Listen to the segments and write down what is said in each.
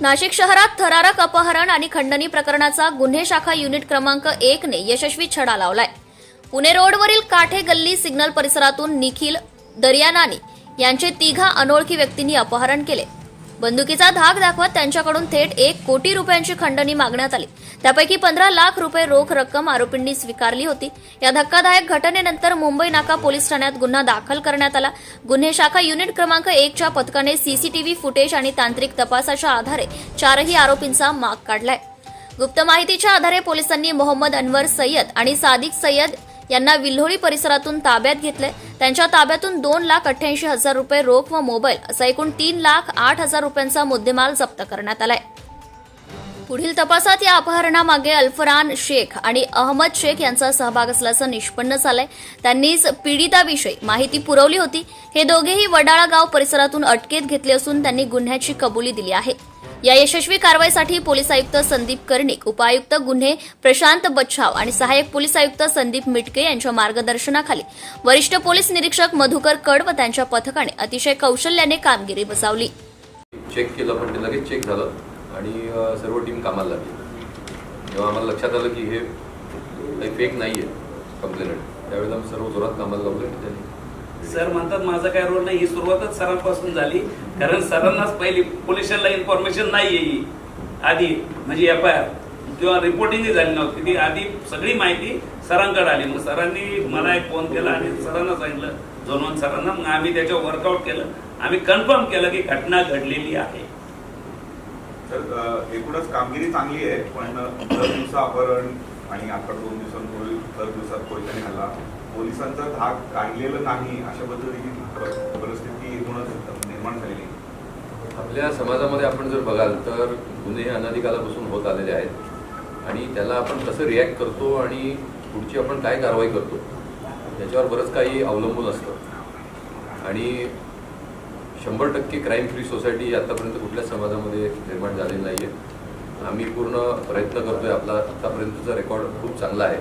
नाशिक शहरात थरारक अपहरण आणि खंडणी प्रकरणाचा गुन्हे शाखा युनिट क्रमांक एक ने यशस्वी छडा लावलाय. पुणे रोडवरील काठे गल्ली सिग्नल परिसरातून निखिल दर्यानानी यांचे तिघा अनोळखी व्यक्तींनी अपहरण केले. बंदुकीचा धाक दाखवत त्यांच्याकडून थेट एक कोटी रुपयांची खंडणी मागण्यात आली. त्यापैकी पंधरा लाख रुपये रोख रक्कम आरोपींनी स्वीकारली होती. या धक्कादायक घटनेनंतर मुंबई नाका पोलीस ठाण्यात गुन्हा दाखल करण्यात आला. गुन्हे शाखा युनिट क्रमांक एकच्या पथकाने सीसीटीव्ही फुटेज आणि तांत्रिक तपासाच्या आधारे चारही आरोपींचा माग काढलाय. गुप्त माहितीच्या आधारे पोलिसांनी मोहम्मद अनवर सय्यद आणि सादिक सय्यद यांना विल्होळी परिसरातून ताब्यात घेतले त्यांच्या ताब्यातून दोन लाख अठ्ठ्याऐंशी हजार रुपये रोख व मोबाईल असा एकूण तीन लाख आठ हजार रुपयांचा मुद्देमाल जप्त करण्यात आलाय. पुढील तपासात या अपहरणामागे अल्फरान शेख आणि अहमद शेख यांचा सहभाग असल्याचं निष्पन्न झालंय. त्यांनीच पीडिताविषयी माहिती पुरवली होती. हे दोघेही वडाळा गाव परिसरातून अटकेत घेतले असून त्यांनी गुन्ह्याची कबुली दिली आहे. या यशस्वी कारवाईसाठी पोलीस आयुक्त संदीप कर्णिक उपायुक्त गुन्हे प्रशांत बच्छाव आणि सहाय्यक पोलीस आयुक्त संदीप मिटके यांच्या मार्गदर्शनाखाली वरिष्ठ पोलीस निरीक्षक मधुकर कड व त्यांच्या पथकाने अतिशय कौशल्याने कामगिरी बजावली. चेक केलं पण ते लगेच चेक झालं आणि सर्व टीम कामाला लागली. जेव्हा आम्हाला लक्षात आलं की हे काही फेक नाही आहे कंप्लेनंट त्यावेळेला आम्ही सर्व जोरात कामाला लावलं त्यांनी सर म्हणतात माझा काय रोल नाही. ही सुरुवातच सरांपासून झाली. कारण सरांनाच पहिली पोलिसांना इन्फॉर्मेशन नाही येई आधी म्हणजे एफ आय आर किंवा रिपोर्टिंगही झाली नव्हती. ती आधी सगळी माहिती सरांकडे आली. मग सरांनी मला एक फोन केला आणि सरांना सांगितलं जोनवन सरांना. मग आम्ही त्याच्यावर वर्कआउट केलं. आम्ही कन्फर्म केलं की घटना घडलेली आहे. तर एकूणच कामगिरी चांगली आहे पण दर दिवसा अपहरण आणि आता दोन दिवसांपूर्वी दर दिवसात कोयत्याने हल्ला. पोलिसांचा धाक काढलेलं नाही अशा पद्धतीची परिस्थिती एकूणच निर्माण झालेली आपल्या समाजामध्ये आपण जर बघाल तर गुन्हे अनाधिकालापासून होत आलेले आहेत. आणि त्याला आपण कसं रिॲक्ट करतो आणि पुढची आपण काय कारवाई करतो त्याच्यावर बरंच काही अवलंबून असतं. आणि शंभर टक्के क्राईम फ्री सोसायटी आतापर्यंत कुठल्या समाजामध्ये निर्माण झालेली नाही आहे आम्ही पूर्ण प्रयत्न करतोय. आपला आतापर्यंतचा रेकॉर्ड खूप चांगला आहे.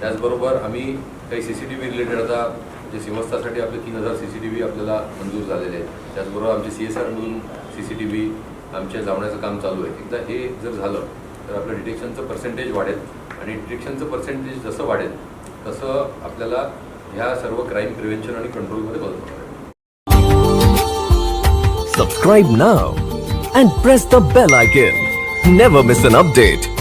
त्याचबरोबर आम्ही काही C C T V related आता जे सिंहस्थासाठी आपले तीन हजार सी सी टी व्ही आपल्याला मंजूर झालेले आहेत त्याचबरोबर आमचे सी एस आरमधून सी सी टी व्ही आमच्या जावण्याचं काम चालू आहे एकदा हे जर झालं तर आपलं डिटेक्शनचं पर्सेंटेज वाढेल आणि डिटेक्शनचं पर्सेंटेज जसं वाढेल तसं आपल्याला ह्या सर्व क्राईम प्रिव्हेन्शन आणि कंट्रोलमध्ये मदत होणार आहे Subscribe now and press the bell icon. Never miss an update.